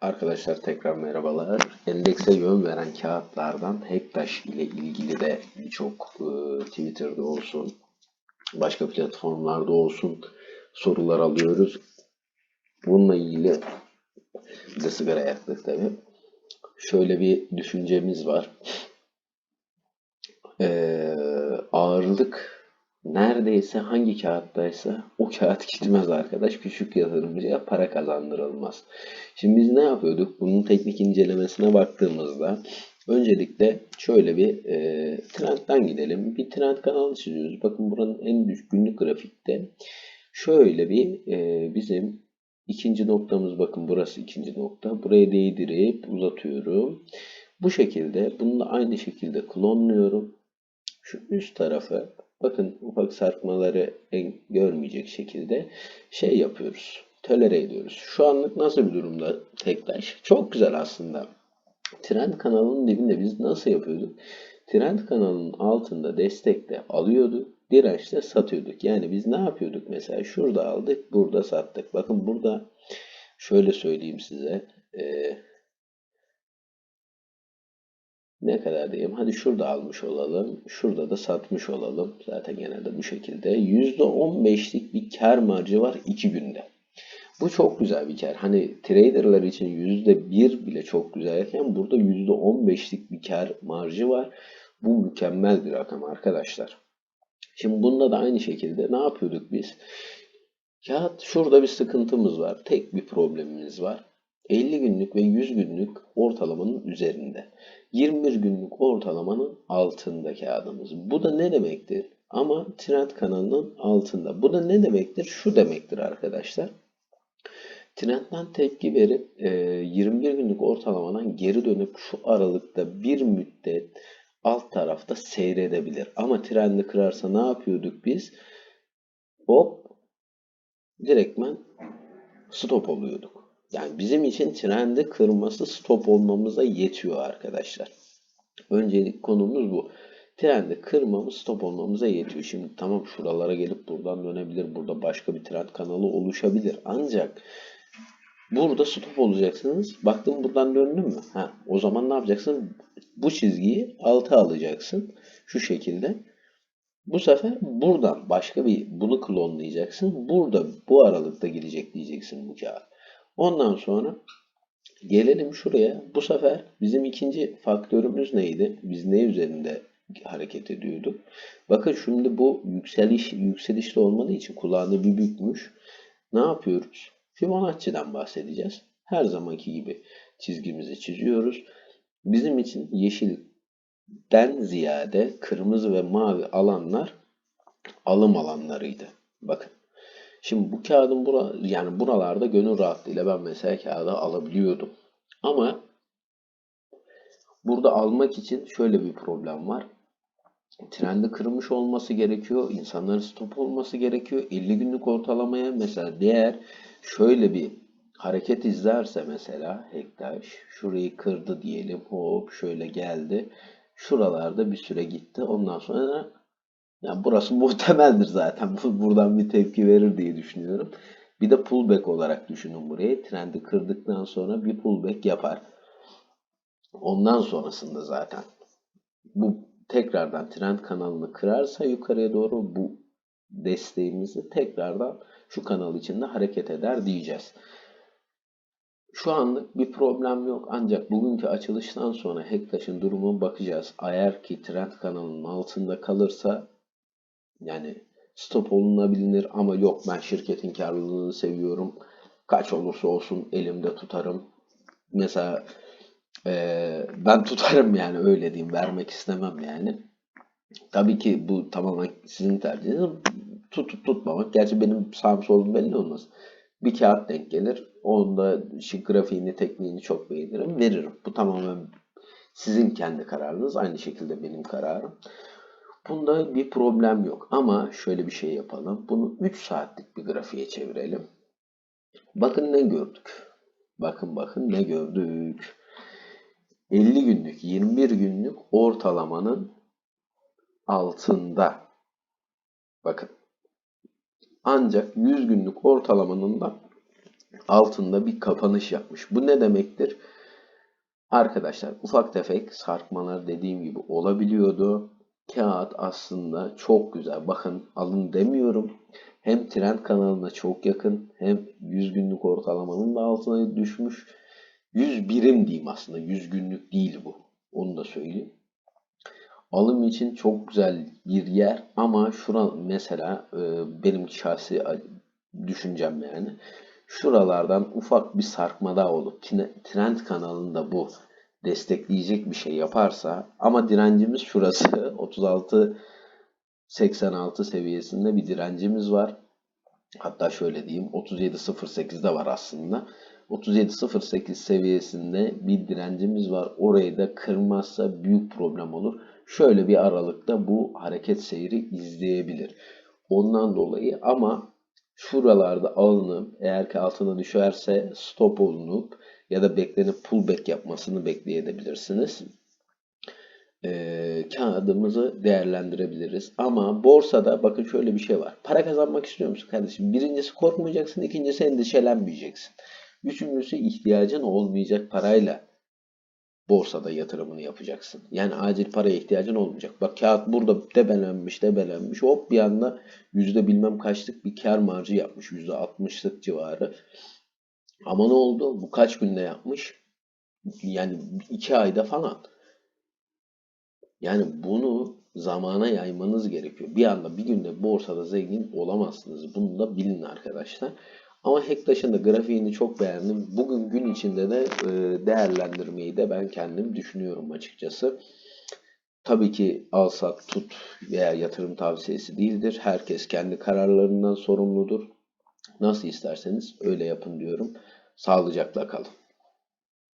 Arkadaşlar tekrar merhabalar. Endekse yön veren kağıtlardan Hektaş ile ilgili de birçok e, Twitter'da olsun, başka platformlarda olsun sorular alıyoruz. Bununla ilgili de sigara yaktık tabii. Şöyle bir düşüncemiz var. Ee, ağırlık neredeyse hangi kağıttaysa o kağıt gitmez arkadaş. Küçük yatırımcıya para kazandırılmaz. Şimdi biz ne yapıyorduk? Bunun teknik incelemesine baktığımızda öncelikle şöyle bir e, trendten gidelim. Bir trend kanalı çiziyoruz. Bakın buranın en düşük günlük grafikte şöyle bir e, bizim ikinci noktamız bakın burası ikinci nokta. Buraya değdirip uzatıyorum. Bu şekilde bunu da aynı şekilde klonluyorum. Şu üst tarafı bakın ufak sarkmaları görmeyecek şekilde şey yapıyoruz. Tolere ediyoruz. Şu anlık nasıl bir durumda Tektaş? Çok güzel aslında. Trend kanalının dibinde biz nasıl yapıyorduk? Trend kanalının altında destekte alıyorduk. Dirençte satıyorduk. Yani biz ne yapıyorduk mesela? Şurada aldık, burada sattık. Bakın burada şöyle söyleyeyim size. Ee, ne kadar diyeyim? Hadi şurada almış olalım. Şurada da satmış olalım. Zaten genelde bu şekilde. %15'lik bir kar marjı var 2 günde. Bu çok güzel bir kar. Hani traderlar için %1 bile çok güzelken burada %15'lik bir kar marjı var. Bu mükemmel bir rakam arkadaşlar. Şimdi bunda da aynı şekilde ne yapıyorduk biz? Kağıt şurada bir sıkıntımız var. Tek bir problemimiz var. 50 günlük ve 100 günlük ortalamanın üzerinde. 21 günlük ortalamanın altında kağıdımız. Bu da ne demektir? Ama trend kanalının altında. Bu da ne demektir? Şu demektir arkadaşlar. Trendden tepki verip 21 günlük ortalamadan geri dönüp şu aralıkta bir müddet alt tarafta seyredebilir. Ama trendi kırarsa ne yapıyorduk biz? Hop direktmen stop oluyorduk. Yani bizim için trendi kırması stop olmamıza yetiyor arkadaşlar. Öncelik konumuz bu. Trendi kırmamız stop olmamıza yetiyor. Şimdi tamam şuralara gelip buradan dönebilir. Burada başka bir trend kanalı oluşabilir. Ancak burada stop olacaksınız. Baktım buradan döndün mü? Ha, o zaman ne yapacaksın? Bu çizgiyi alta alacaksın. Şu şekilde. Bu sefer buradan başka bir bunu klonlayacaksın. Burada bu aralıkta gelecek diyeceksin bu kağıt. Ondan sonra gelelim şuraya. Bu sefer bizim ikinci faktörümüz neydi? Biz ne üzerinde hareket ediyorduk? Bakın şimdi bu yükseliş yükselişli olmadığı için kulağını bir bükmüş. Ne yapıyoruz? Fibonacci'den bahsedeceğiz. Her zamanki gibi çizgimizi çiziyoruz. Bizim için yeşilden ziyade kırmızı ve mavi alanlar alım alanlarıydı. Bakın. Şimdi bu kağıdın bura, yani buralarda gönül rahatlığıyla ben mesela kağıdı alabiliyordum. Ama burada almak için şöyle bir problem var. Trendi kırmış olması gerekiyor. İnsanların stop olması gerekiyor. 50 günlük ortalamaya mesela değer şöyle bir hareket izlerse mesela Hektaş şurayı kırdı diyelim. Hop şöyle geldi. Şuralarda bir süre gitti. Ondan sonra yani burası muhtemeldir zaten. Buradan bir tepki verir diye düşünüyorum. Bir de pullback olarak düşünün burayı. Trendi kırdıktan sonra bir pullback yapar. Ondan sonrasında zaten bu tekrardan trend kanalını kırarsa yukarıya doğru bu desteğimizi tekrardan şu kanal içinde hareket eder diyeceğiz. Şu anlık bir problem yok ancak bugünkü açılıştan sonra Hektaş'ın durumu bakacağız. Eğer ki trend kanalının altında kalırsa yani stop olunabilir ama yok ben şirketin karlılığını seviyorum. Kaç olursa olsun elimde tutarım. Mesela e, ben tutarım yani öyle diyeyim vermek istemem yani. Tabii ki bu tamamen sizin tercihiniz. Tutup tutmamak. Gerçi benim sağım solum belli olmaz. Bir kağıt denk gelir. Onda şu grafiğini, tekniğini çok beğenirim. Veririm. Bu tamamen sizin kendi kararınız. Aynı şekilde benim kararım. Bunda bir problem yok. Ama şöyle bir şey yapalım. Bunu 3 saatlik bir grafiğe çevirelim. Bakın ne gördük. Bakın bakın ne gördük. 50 günlük, 21 günlük ortalamanın altında. Bakın. Ancak 100 günlük ortalamanın da altında bir kapanış yapmış. Bu ne demektir? Arkadaşlar ufak tefek sarkmalar dediğim gibi olabiliyordu. Kağıt aslında çok güzel. Bakın alın demiyorum. Hem trend kanalına çok yakın hem 100 günlük ortalamanın da altına düşmüş. 100 birim diyeyim aslında. 100 günlük değil bu. Onu da söyleyeyim. Alım için çok güzel bir yer ama şura mesela e, benim şahsi düşüncem yani. Şuralardan ufak bir sarkma daha olup trend kanalında bu destekleyecek bir şey yaparsa ama direncimiz şurası 36 86 seviyesinde bir direncimiz var. Hatta şöyle diyeyim 37.08'de var aslında. 37.08 seviyesinde bir direncimiz var. Orayı da kırmazsa büyük problem olur. Şöyle bir aralıkta bu hareket seyri izleyebilir. Ondan dolayı ama şuralarda alınıp eğer ki altına düşerse stop olunup ya da beklenip pullback yapmasını bekleyebilirsiniz. Ee, kağıdımızı değerlendirebiliriz. Ama borsada bakın şöyle bir şey var. Para kazanmak istiyor musun kardeşim? Birincisi korkmayacaksın, ikincisi endişelenmeyeceksin. Üçüncüsü ihtiyacın olmayacak parayla borsada yatırımını yapacaksın. Yani acil paraya ihtiyacın olmayacak. Bak kağıt burada debelenmiş debelenmiş hop bir anda yüzde bilmem kaçlık bir kar marjı yapmış. Yüzde altmışlık civarı. Ama ne oldu? Bu kaç günde yapmış? Yani iki ayda falan. Yani bunu zamana yaymanız gerekiyor. Bir anda bir günde borsada zengin olamazsınız. Bunu da bilin arkadaşlar. Ama Hektaş'ın da grafiğini çok beğendim. Bugün gün içinde de e, değerlendirmeyi de ben kendim düşünüyorum açıkçası. Tabii ki al sat tut veya yatırım tavsiyesi değildir. Herkes kendi kararlarından sorumludur. Nasıl isterseniz öyle yapın diyorum. Sağlıcakla kalın.